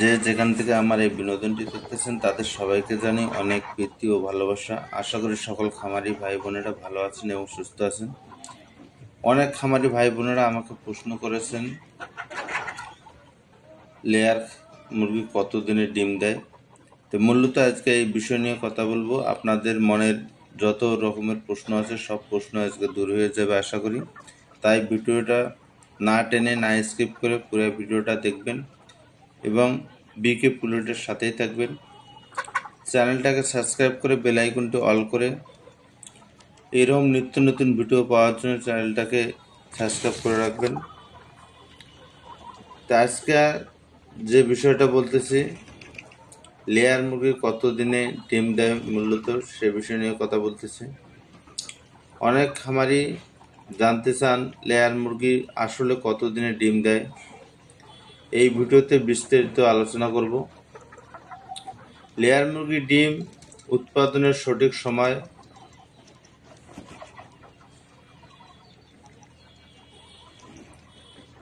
যে যেখান থেকে আমার এই বিনোদনটি দেখতেছেন, তাদের সবাইকে জানি অনেক প্রীতি ও ভালোবাসা। আশা করি সকল খামারি ভাই বোনেরা ভালো আছেন এবং সুস্থ আছেন। অনেক খামারি ভাই বোনেরা আমাকে প্রশ্ন করেছেন, লেয়ার মুরগি কত দিনে ডিম দেয়? তো মূলত আজকে এই বিষয় নিয়ে কথা বলব। আপনাদের মনের যত রকমের প্রশ্ন আছে, সব প্রশ্ন আজকে দূর হয়ে যাবে আশা করি। তাই ভিডিওটা না টেনে না স্কিপ করে পুরো ভিডিওটা দেখবেন। এবং বিকে পুলেটের সাথেই থাকবেন। চ্যানেলটাকে সাবস্ক্রাইব করে বেল আইকনটি অল করে এরকম নিত্য নতুন ভিডিও পাওয়ার জন্য চ্যানেলটাকে সাবস্ক্রাইব করে রাখবেন। তো আজকে যে বিষয়টা বলতেছি, লেয়ার মুরগি কত দিনে ডিম দেয় মূলত সে বিষয় নিয়ে কথা বলতেছি। অনেক খামারি জানতে চান লেয়ার মুরগি আসলে কত দিনে ডিম দেয়। এই ভিডিওতে বিস্তারিত আলোচনা করব। লেয়ার মুরগি ডিম উৎপাদনের সঠিক সময়।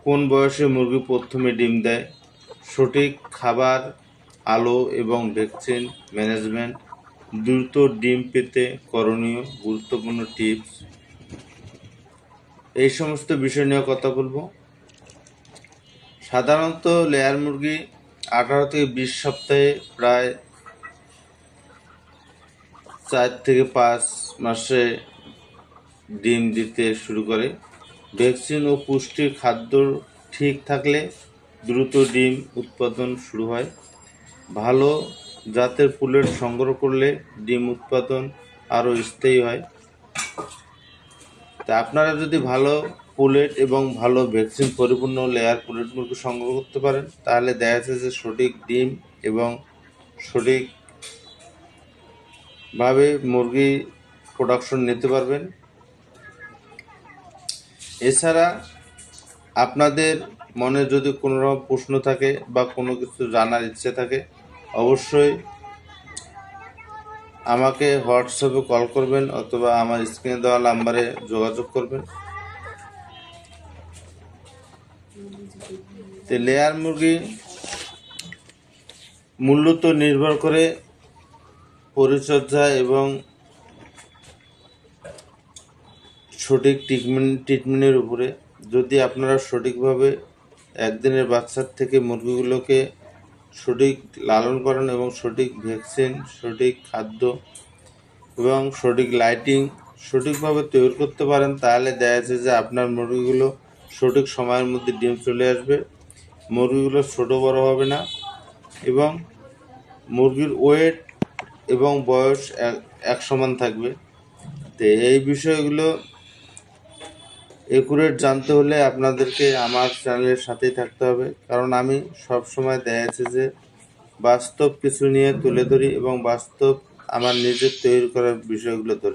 কোন বয়সে মুরগি প্রথমে ডিম দেয়? সঠিক খাবার, আলো এবং ভ্যাকসিন ম্যানেজমেন্ট। দ্রুত ডিম পেতে করণীয় গুরুত্বপূর্ণ টিপস। এই সমস্ত বিষয় নিয়ে কথা বলব। সাধারণত লেয়ার মুরগি আঠারো থেকে বিশ সপ্তাহে প্রায় চার থেকে পাঁচ মাসে ডিম দিতে শুরু করে। ভ্যাকসিন ও পুষ্টির খাদ্য ঠিক থাকলে দ্রুত ডিম উৎপাদন শুরু হয়। ভালো জাতের পুলেট সংগ্রহ করলে ডিম উৎপাদন আরও স্থায়ী হয়। তা আপনারা যদি ভালো পুলেট এবং ভালো ভ্যাকসিন পরিপূর্ণ লেয়ার পুলেট মুরগি সংগ্রহ করতে পারেন। তাহলে দেখা যাচ্ছে যে সঠিক ডিম এবং সঠিকভাবে মুরগি প্রোডাকশন নিতে পারবেন। এছাড়া আপনাদের মনে যদি কোনো রকম প্রশ্ন থাকে বা কোনো কিছু জানার ইচ্ছে থাকে, অবশ্যই আমাকে হোয়াটসঅ্যাপে কল করবেন অথবা আমার স্ক্রিনে দেওয়া নাম্বারে যোগাযোগ করবেন। তো লেয়ার মুরগি মূলত নির্ভর করে পরিচর্যা এবং সঠিক ট্রিটমেন্ট ট্রিটমেন্টের উপরে। যদি আপনারা সঠিকভাবে একদিনের বাচ্চার থেকে মুরগিগুলোকে সঠিক লালন করেন এবং সঠিক ভ্যাকসিন সঠিক খাদ্য এবং সঠিক লাইটিং সঠিকভাবে তৈরি করতে পারেন, তাহলে দেখা যাচ্ছে যে আপনার মুরগিগুলো সঠিক সময়ের মধ্যে ডিম চলে আসবে। মুরগিগুলো ছোটো বড় হবে না এবং মুরগির ওয়েট এবং বয়স এক সমান থাকবে। তো এই বিষয়গুলো একুরেট জানতে হলে আপনাদেরকে আমার চ্যানেলের সাথেই থাকতে হবে। কারণ আমি সব সময় দেখা যে বাস্তব কিছু নিয়ে তুলে ধরি এবং বাস্তব আমার নিজের তৈরি করার বিষয়গুলো ধরে